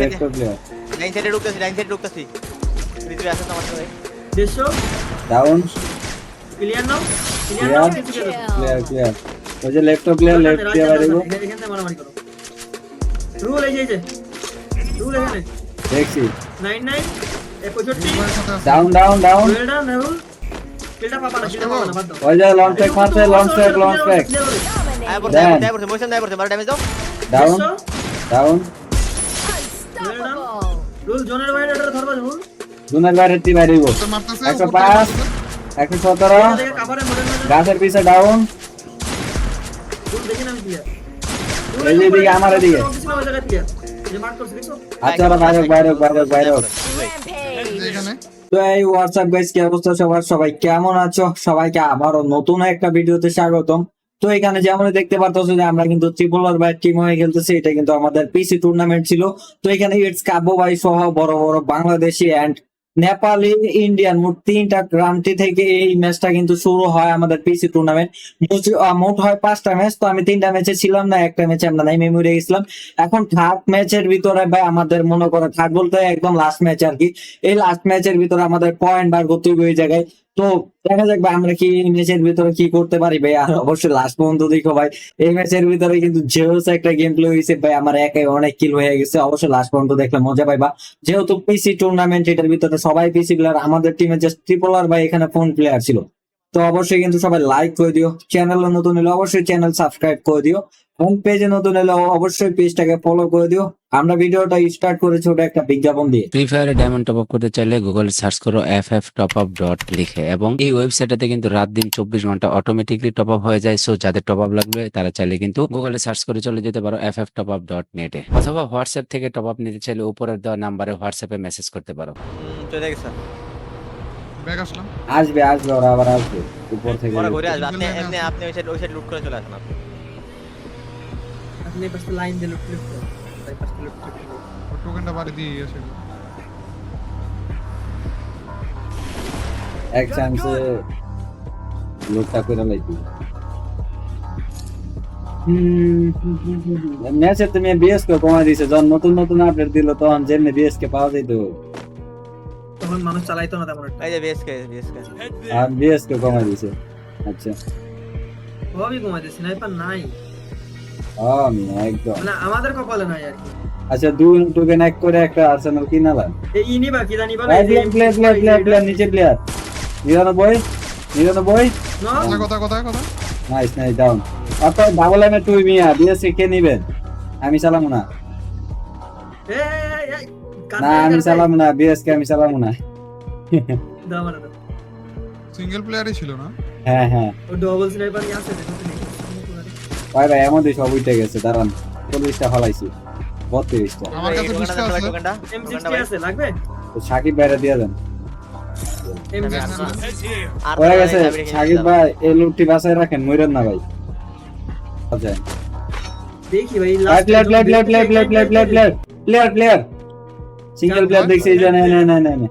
Line সাইডে ঢুকতেছি line সাইডে ঢুকতেছি। পৃথিবী আসে তো সাথে দেড়শো। Down clear now clear now Clear. কিছু কেটে দাও। প্লেয়ার প্লেয়ার ওই যে লেফট প্লেয়ার লেফট প্লেয়ার রাজা, এখান থেকে মারামারি করো। রুল এই যে রুল এখানে। দেখছি। নাইন নাইন পঁয়ষট্টি। মোবাইলের সাথে আছে। ডাউন ডাউন ডাউন ওয়েল কিলটা পাবা না কিলটা পাবা না বাদ দাও। ওই যে লং ট্র্যাক মারছে লং ট্র্যাক লং ট্র্যাক আয় পড়ছে আয় পড়ছে মোশন আয় পড়ছে মারা ড্যামেজ দাও। ডাউন ডাউন জোনের বাইরে বাইরে গাছের পিছে ডাউন আমার আচ্ছা বাইরে বাইরে বাইরে এই হোয়াটসঅ্যাপ কি অবস্থা সবার? সবাই কেমন আছো? সবাইকে আবারও নতুন একটা ভিডিওতে স্বাগতম। তো এখানে যেমন দেখতে পারতেছো যে আমরা কিন্তু ত্রিপুলার বাই টিম হয়ে খেলতেছি, এটা কিন্তু আমাদের পিসি টুর্নামেন্ট ছিল। তো এখানে ইটস কাব্য ভাই সহ বড় বড় বাংলাদেশি এন্ড নেপালি ইন্ডিয়ান মোট তিনটা গ্রান্টি থেকে এই ম্যাচটা কিন্তু শুরু হয় আমাদের পিসি টুর্নামেন্ট মোট হয় পাঁচটা ম্যাচ তো আমি তিনটা ম্যাচে ছিলাম না, একটা ম্যাচে আমরা নাই মেমোরি গেছিলাম। এখন থার্ড ম্যাচের ভিতরে ভাই আমাদের মনে করে থার্ড বলতে একদম লাস্ট ম্যাচ আর কি। এই লাস্ট ম্যাচের ভিতরে আমাদের পয়েন্ট বার হবে ওই জায়গায়। তো দেখা যাক ভাই, আমরা কি ম্যাচের ভিতরে কি করতে পারি ভাই? আর অবশ্যই লাস্ট পর্যন্ত দেখো ভাই, এই ম্যাচের ভিতরে কিন্তু জেরোস একটা গেম প্লে হয়েছে ভাই, আমার একাই অনেক কিল হয়ে গেছে, অবশ্যই লাস্ট পর্যন্ত দেখলে মজা পাইবা। যেহেতু পিসি টুর্নামেন্ট এটার ভিতরে সবাই পিসি প্লেয়ার আমাদের টিমে জাস্ট ট্রিপলার ভাই এখানে ফোন প্লেয়ার ছিল। তো অবশ্যই কিন্তু সবাই লাইক করে দিও। চ্যানেল নতুন হলে অবশ্যই চ্যানেল সাবস্ক্রাইব করে দিও। হোম পেজে নতুন হলে অবশ্যই পেজটাকে ফলো করে দিও। আমরা ভিডিওটা স্টার্ট করেছি ওটা একটা বিজ্ঞাপন দিয়ে। ফ্রি ফায়ারে ডায়মন্ড টপ আপ করতে চাইলে গুগলে সার্চ করো F F top up dot লিখে এবং এই ওয়েবসাইটে কিন্তু রাত দিন চব্বিশ ঘণ্টা অটোমেটিকলি টপ আপ হয়ে যায়। সো যাদের টপ আপ লাগবে তারা চাইলে কিন্তু গুগলে সার্চ করে চলে যেতে পারো F F top up dot নেটে অথবা হোয়াটসঅ্যাপ থেকে টপ আপ নিতে চাইলে উপরের দেওয়া নাম্বারে হোয়াটসঅ্যাপে মেসেজ করতে পারো। চলে গেছে। ব্যাগ আসলাম। আসবে আসবে ওরা আবার আসবে। উপর থেকে পরে ঘুরে আসবে। আপনি এমনি আপনি ওই সাইড ওই সাইড লুট করে চলে আসেন আপনি। আপনি এই পাশে লাইন দিয়ে লুট লুট করো এই পাশে লুট লুট করো ওর টোকেনটা বাড়ি দিয়ে গেছে এক চান্সে লোকটা করে লাইছি ম্যাচে তুমি বিএস কে কমাই দিছে। যখন নতুন নতুন আপডেট দিল তখন যেমনি বিএস কে পাওয়া যেত তখন মানুষ চালাইতো না তেমন একটা। এই যে বিএসকে বিএসকে আর বিএস কে কমাই দিছে। আচ্ছা। সবই কমাই দিছি স্নাইপার নাই। ও মিয়া, একদম। মানে আমাদের কপালে নাই আর কি। আচ্ছা দুই টোকেন এক করে একটা আর্সেনাল কিনালাম। এই ইনি বা কি জানি বলে player player player player player নিচে প্লেয়ার নিরানব্বই নিরানব্বই। নো কথা কথা কথা কথা। নাইস নাইস ডাউন অর্থাৎ ডাবল এম এ টুই মিয়া বিএস কে নিবেন? আমি চালামু না। এই এই এই না আমি চালামু না বিএস কে আমি চালামু না। দাও দাও সিঙ্গেল প্লেয়ারই ছিল না? হ্যাঁ হ্যাঁ। ও ডবল স্নাইপার নিয়ে আসছে দেখো। ভাই ভাই এমন সব উঠে গেছে দাঁড়ান। চল্লিশটা ফলাইছি। বত্রিশটা। আমার কাছে আছে। আছে লাগবে? তো সাকিব ভাইরা দিয়ে দেন। হয়ে গেছে সাকিব ভাই এই লুটটি বাসায় রাখেন মইরেন না ভাই। আচ্ছা। দেখি ভাই player player player player player player player player player player single player দেখছি না না না না।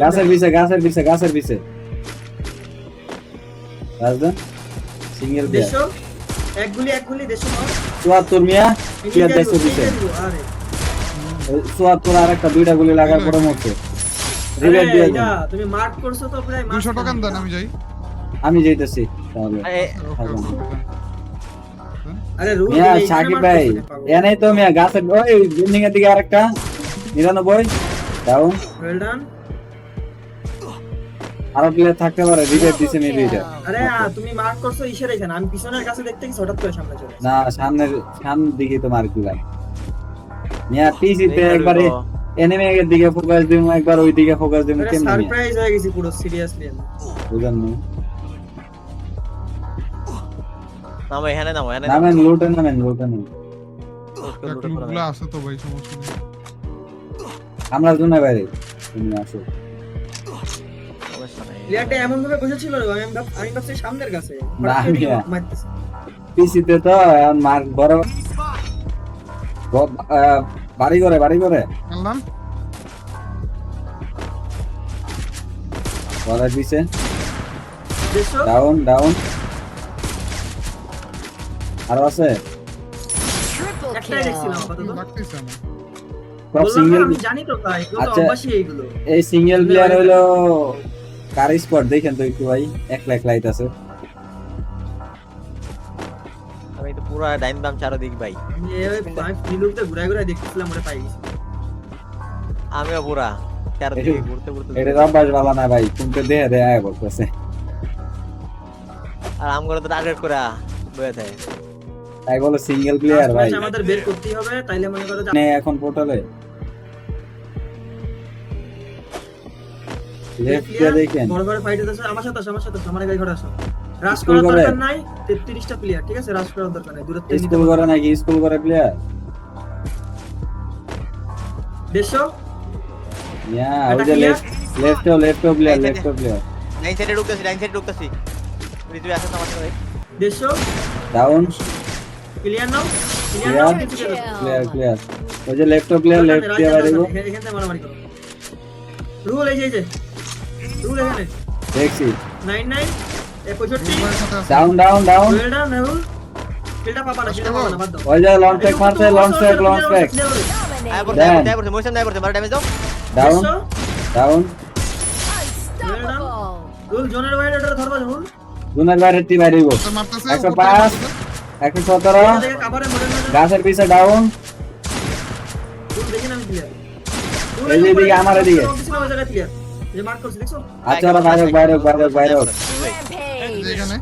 গাছের পিছে গাছের পিছে গাছের পিছে রাজদান সিঙ্গেল প্লেয়ার এক গুলি এক গুলি দেড়শো চুয়াত্তর মিয়া প্লেয়ার দেখছ পিছে চুয়াত্তর আর একটা দুইটা গুলি লাগার পরে মরছে। আরে দিয়ে দেন। তুমি মার্ক করছ তো প্রায় দুশো টোকেন দেন আমি যাই। আমি যাইতেছি তাহলে। আরে রুল মিয়া সাকিব ভাই এনেই তো মিয়া গাছের ওই বিল্ডিং এর দিকে আরেকটা নিরানব্বই ডাউন ওয়েল ডান আরও প্লেয়ার থাকতে পারে রিভাইভ দিছে মেবি এটা। আরে তুমি মার্ক করছ এখানে আমি পিছনের কাছে দেখতে গেছি হঠাৎ করে সামনে চলে না সামনের সামনের দিকে তো মার ভাই মিয়া পিসিতে একবারে এনিমি এর দিকে ফোকাস দিমু একবার ওই দিকে ফোকাস দিমু কেমনে? সারপ্রাইজ হয়ে গেছি পুরো সিরিয়াসলি বুঝেন নি। নামো এখানে নামো এখানে নামেন লুটে নামেন লুটে নামেন। লুটগুলো আছে তো ভাই সমস্যা নেই। আমরা বাইরে তুমি আসো। প্লেয়ারটা এমন ভাবে বসেছিল আমি ভাবছি সামনের কাছে। পিসিতে তো মার্ক বড় বাড়ি করে বাড়ি করে। বলার পিছে ডাউন ডাউন আর আছে? সিঙ্গেল জানি তো ভাই আচ্ছা, এই সিঙ্গেল প্লেয়ার হলো কার স্পট দেখেন তো একটু ভাই? একলা একলা আছে আমি তো পুরো ডাইন বাম চারোদিক ভাই। আমি এই ফিলুতে ঘুরে ঘুরে দেখতেছিলাম ওরে পাই গেছি। আমিও পুরা চারোদিকে ঘুরতে ঘুরতে এটা না ভাই কোনটা দেহে দেয়া আয় করতেছে আর আম করে তো টার্গেট করে বয়ে থাকে তাই বলো সিঙ্গেল প্লেয়ার ভাই। আমাদের বের করতেই হবে তাইলে মনে করো এখন পোর্টালে বড় বড় ফাইট হতেছে আমার সাথে আসো আমার সাথে আসো আমার গাড়ি ঘরে আসো। রাশ করার দরকার নাই 33টা প্লেয়ার ঠিক আছে? রাশ করার দরকার নাই দূরত্ব স্কুল করে নাকি? স্কুল করে প্লেয়ার দেশো ইয়া ওই যে left left left player left player ডাইন সাইডে ঢুকতেছি ডাইন সাইডে ঢুকতেছি। সাথে। দেশো down clear now clear now কিছু করে প্লেয়ার প্লেয়ার ওই যে লেফট প্লেয়ার লেফট বাইরে গো। এখান মারামারি করো। রুল এই যে এই যে। রুল এখানে দেখছি 99 এ 65 ভাইয়ের সাথে আছে down down down well done Rahul কিলটা পাবা না কিলটা পাবা না বাদ দাও ওই যে লং ট্র্যাক মারছে লং ট্র্যাক লং ট্র্যাক আয় পড়ছে Damn. আয় পড়ছে মোশন আয় পড়ছে মারা ড্যামেজ দাও ডাউন ডাউন রুল জোনের বাইরে এটা ধরবা রুল জুনের বাইরে টি বাইরে গো মারতেছে একশো উপর থেকে পাঁচ মারতেছে। একশো সতেরো দেখে কাভারে মরে না গাছের পিছে ডাউন রুল দেখি না আমি ক্লিয়ার এই যে এদিকে, আমার এদিকে। মার্ক করছি দেখছ আচ্ছা বাইরে বাইরে বাইরে বাইরে এখানে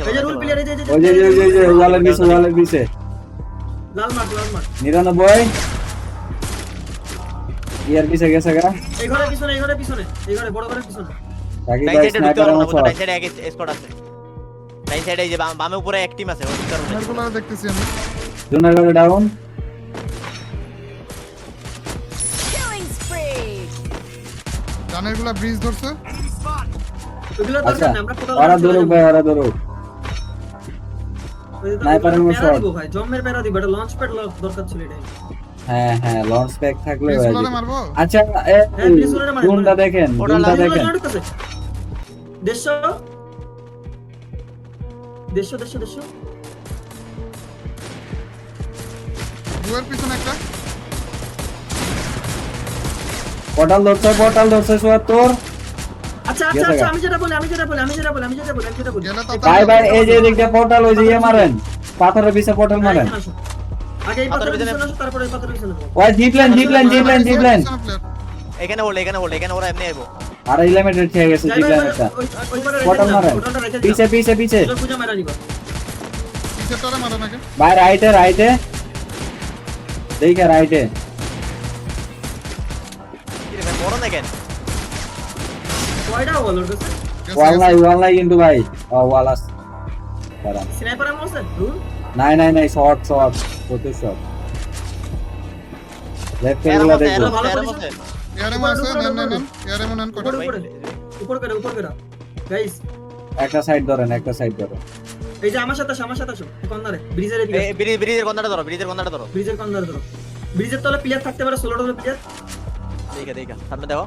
এই যে রুল ক্লিয়ার এই যে ওই যে ওই যে ওই যে ওয়ালের ওয়ালের লাল মার্ক লাল মার্ক নিরানব্বই ইয়ার পিছে গেছে গা এই ঘরের পিছনে এই ঘরের পিছনে এই ঘরে বড় ঘরের পিছনে বাকি ভাই সাইডে ঢুকতে স্নাইপার পারব না আমার ডাইন সাইডে এক স্কোয়াড আছে সাইডে এই যে বামে উপরে এক টিম আছে। দেখতেছি আমি জুনের ডাউন জানের ব্রিজ ধরছে। ওগুলো আচ্ছা দরকার আমরা কোথাও ওরা ধরুক ভাই ওরা ধরুক। স্নাইপারের মতো shot। ভাই জম্মের প্যারা দিব এটা লঞ্চ প্যাড দরকার ছিল এটা হ্যাঁ হ্যাঁ লঞ্চ প্যাক থাকলে আচ্ছা হ্যাঁ, মারেন। দেখেন ওটা দেখেন। দেড়শো? দেড়শো দেড়শো দেড়শো। দুয়ের পিছনে একটা। পটাল ধরছে পটাল ধরছে চুয়াত্তর আচ্ছা আচ্ছা আচ্ছা। আমি যেটা বলি আমি যেটা বলি আমি যেটা বলি আমি যেটা বলি আমি যেটা বলি। ভাই ভাই এই যে এদিকটা পটাল ওই যে ইয়ে মারেন পাথরের পিছে পটাল হ্যাঁ, মারেন। আগে এই পাথরের পিছনে আসো তারপরে এই পাথরের পিছনে যাব। ওই জিপলেন জিপলেন পিছনে player। এখানে হোল্ড এখানে হোল্ড এখানে ওরা এমনি আইবো। আর ইলিমিনেটেড খেয়ে গেছে ভাই, একটা। পটাল মারেন। পিছে পিছে পিছে। খুঁজে মারা নিবা। পিছেরটারে মারে নাকি ভাই রাইটে রাইটে দেখে রাইটে Guys, একটা সাইড ধরেন একটা সাইড ধরেন। এই যে আমার সাথে আমার সাথে আসো। ব্রিজের এদিকে। ব্রিজের কন্দাটা ধরো ব্রিজের কন্দাটা ধরো। ব্রিজের কর্নারে ধরো। ব্রিজের তলে প্লেয়ার থাকতে পারে ষোলোটা হলো প্লেয়ার দেখে দেখে। সামনে দেখো।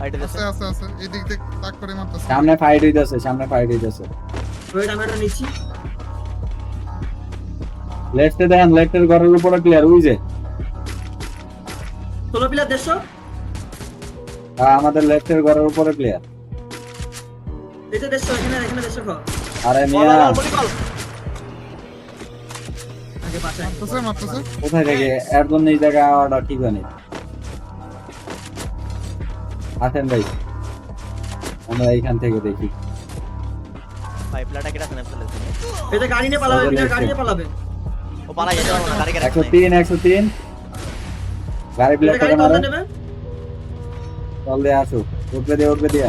হাইটে আছে আছে আছে এই দিক থেকে তাক করে মারতেছে। সামনে ফাইট হইতাছে সামনে ফাইট হইতাছে। ওয়েট আমি এটা নিচ্ছি লেফটে দেখেন লেফটের ঘরের উপরে ক্লিয়ার যে। ষোলো প্লেয়ার দেড়শো? আহ, আমাদের লেফটের ঘরের উপরে ক্লিয়ার এই যে দেড়শো এখানে এখানে দেড়শো খাও আরে মিয়া। কোথায় থেকে? এর জন্য এই আওয়াটা ঠিক হয়নি। আসেন ভাই। আমরা এইখান থেকে দেখি। ভাই প্লেটা কেটে আছে না ফেলে গাড়ি নিয়ে পালাবে ওদের গাড়ি নিয়ে পালাবে। ও পালাই যেতে পারব না গাড়ি কেটে একশো তিন একশো তিন। গাড়ি প্লেট গাড়ি থেকে কত মারেন নেবে। চল দিয়ে আসো। উঠবে দিয়ে উঠবে দিয়া।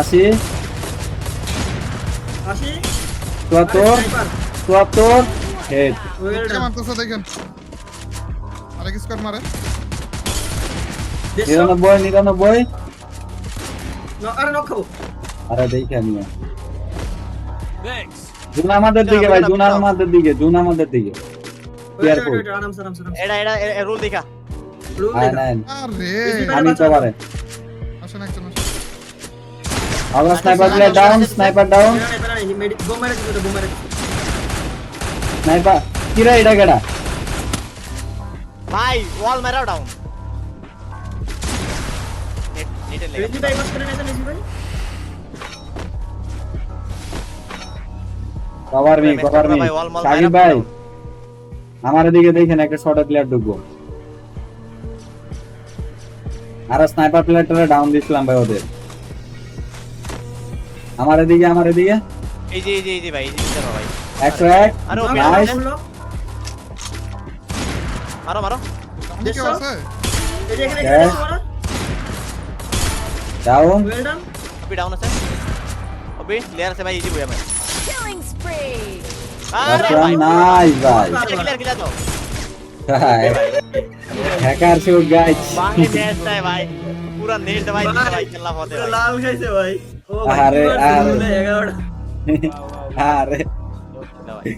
আশি আশি চুয়াত্তর চুয়াত্তর হেড। মারতেছে দেখেন। আরেক স্কোয়াড মারে দেড়শো নিরানব্বই নিরানব্বই ন- আরে নক খাব আরে দেখে নিয়ে জুন আমাদের দিকে ভাই জুন আমাদের দিকে জুন আমাদের দিকে ওয়েট Careful. ওয়েট আরামসে আরামসে আরামসে এটা এটা রুল দেখা রুল আয় দেখা নেন আরে বেশি আমি তো পারে আসেন একজন আসেন। আমরা sniper player down sniper down পেরানি, পেরানি, নাই মেডি বোম মারা দিতে বোম মারা দিতে স্নাইপার কিরা এটা কেডা ভাই ওয়াল মেরাও ডাউন নেটে লেগে রেজি ভাই বাস করে না রেজি ভাই। কভার মি কভার মি ভাই, wall mall সাকিব ভাই আমার দিকে দেখেন একটা শর্ট প্লেয়ার ঢুকবো। আর স্নাইপার প্লেয়ারটা ডাউন দিছিলাম ভাই ওদের। আমার এদিকে আমার এদিকে। এই যে এই যে এই যে ভাই এই যে ভাই। একশো এক আরে ও Nice. মারো মারো সামনে কেউ আছে এই যে এখানে Yes. এখানে মারা ডাউন ওয়েল ডান ওবি ডাউন আছে ওবি ক্লিয়ার আছে ভাই এই যে বই আমার Killing spree. আরে ভাই নাইস ভাই ক্লিয়ার ক্লিয়ার দাও হ্যাকার শুট গাইস ভাই নেটটাই ভাই পুরা নেট ভাই দিতে ভাই খেলা হতে পুরো ভাই লাল খাইছে ভাই ও আরে, আরে। ভাই 11টা আরে ভাই